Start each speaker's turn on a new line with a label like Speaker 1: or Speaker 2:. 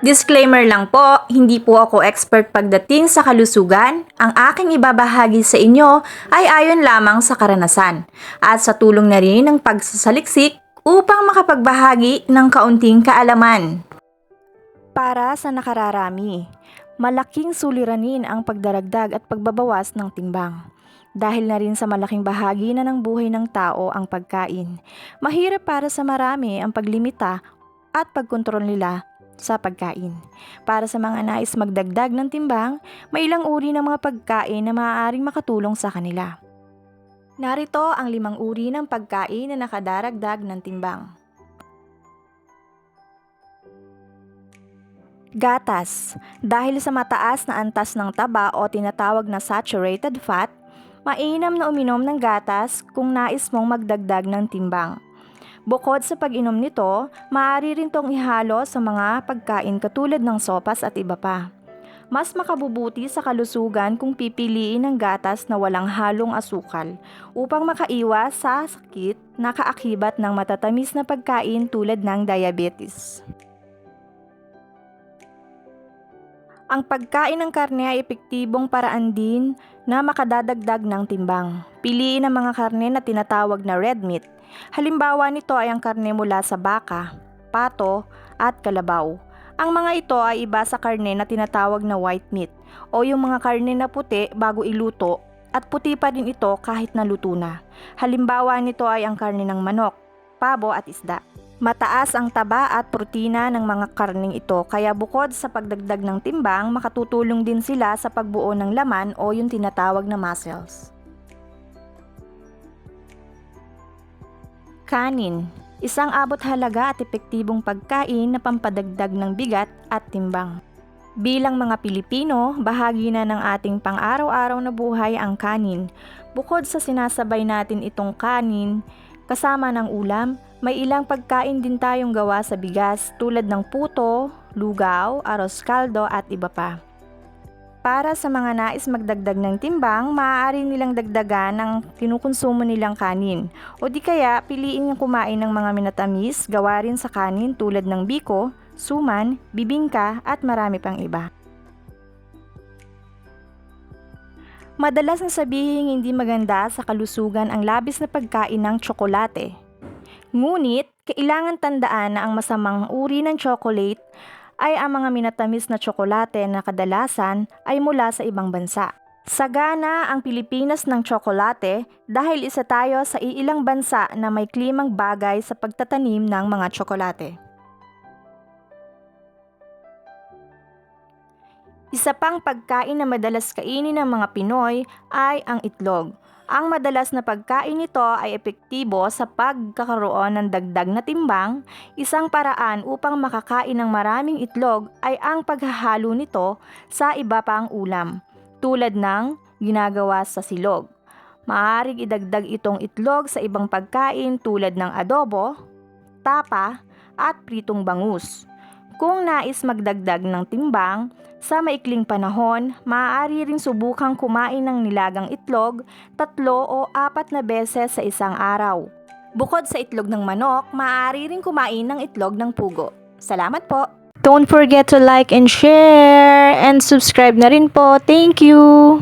Speaker 1: Disclaimer lang po, hindi po ako expert pagdating sa kalusugan. Ang aking ibabahagi sa inyo ay ayon lamang sa karanasan at sa tulong na rin ng pagsasaliksik upang makapagbahagi ng kaunting kaalaman. Para sa nakararami, malaking suliranin ang pagdaragdag at pagbabawas ng timbang. Dahil na rin sa malaking bahagi na ng buhay ng tao ang pagkain. Mahirap para sa marami ang paglimita at pagkontrol nila sa pagkain. Para sa mga nais magdagdag ng timbang, may ilang uri ng mga pagkain na maaaring makatulong sa kanila. Narito ang limang uri ng pagkain na nakadaragdag ng timbang. Gatas. Dahil sa mataas na antas ng taba o tinatawag na saturated fat, mainam na uminom ng gatas kung nais mong magdagdag ng timbang. Bukod sa pag-inom nito, maaari rin tong ihalo sa mga pagkain katulad ng sopas at iba pa. Mas makabubuti sa kalusugan kung pipiliin ng gatas na walang halong asukal upang makaiwas sa sakit na kaakibat ng matatamis na pagkain tulad ng diabetes. Ang pagkain ng karne ay epektibong paraan din na makadadagdag ng timbang. Piliin ang mga karne na tinatawag na red meat. Halimbawa nito ay ang karne mula sa baka, pato, at kalabaw. Ang mga ito ay iba sa karne na tinatawag na white meat o yung mga karne na puti bago iluto at puti pa rin ito kahit naluto na. Halimbawa nito ay ang karne ng manok, pabo at isda. Mataas ang taba at protina ng mga karning ito kaya bukod sa pagdagdag ng timbang, makatutulong din sila sa pagbuo ng laman o yung tinatawag na muscles. Kanin Isang abot halaga at epektibong pagkain na pampadagdag ng bigat at timbang. Bilang mga Pilipino, bahagi na ng ating pang-araw-araw na buhay ang kanin. Bukod sa sinasabay natin itong kanin, kasama ng ulam, may ilang pagkain din tayong gawa sa bigas tulad ng puto, lugaw, aros kaldo at iba pa. Para sa mga nais magdagdag ng timbang, maaari nilang dagdagan ng kinukonsumo nilang kanin. O di kaya, piliin yung kumain ng mga minatamis, gawa rin sa kanin tulad ng biko, suman, bibingka at marami pang iba. Madalas na sabihin hindi maganda sa kalusugan ang labis na pagkain ng tsokolate. Ngunit, kailangan tandaan na ang masamang uri ng chocolate ay ang mga minatamis na tsokolate na kadalasan ay mula sa ibang bansa. Sagana ang Pilipinas ng tsokolate dahil isa tayo sa iilang bansa na may klimang bagay sa pagtatanim ng mga tsokolate. Isa pang pagkain na madalas kainin ng mga Pinoy ay ang itlog. Ang madalas na pagkain nito ay epektibo sa pagkakaroon ng dagdag na timbang. Isang paraan upang makakain ng maraming itlog ay ang paghahalo nito sa iba pang ulam, tulad ng ginagawa sa silog. Maaaring idagdag itong itlog sa ibang pagkain tulad ng adobo, tapa, at pritong bangus. Kung nais magdagdag ng timbang, sa maikling panahon, maaari ring subukang kumain ng nilagang itlog tatlo o apat na beses sa isang araw. Bukod sa itlog ng manok, maaari ring kumain ng itlog ng pugo. Salamat po! Don't forget to like and share and subscribe na rin po. Thank you!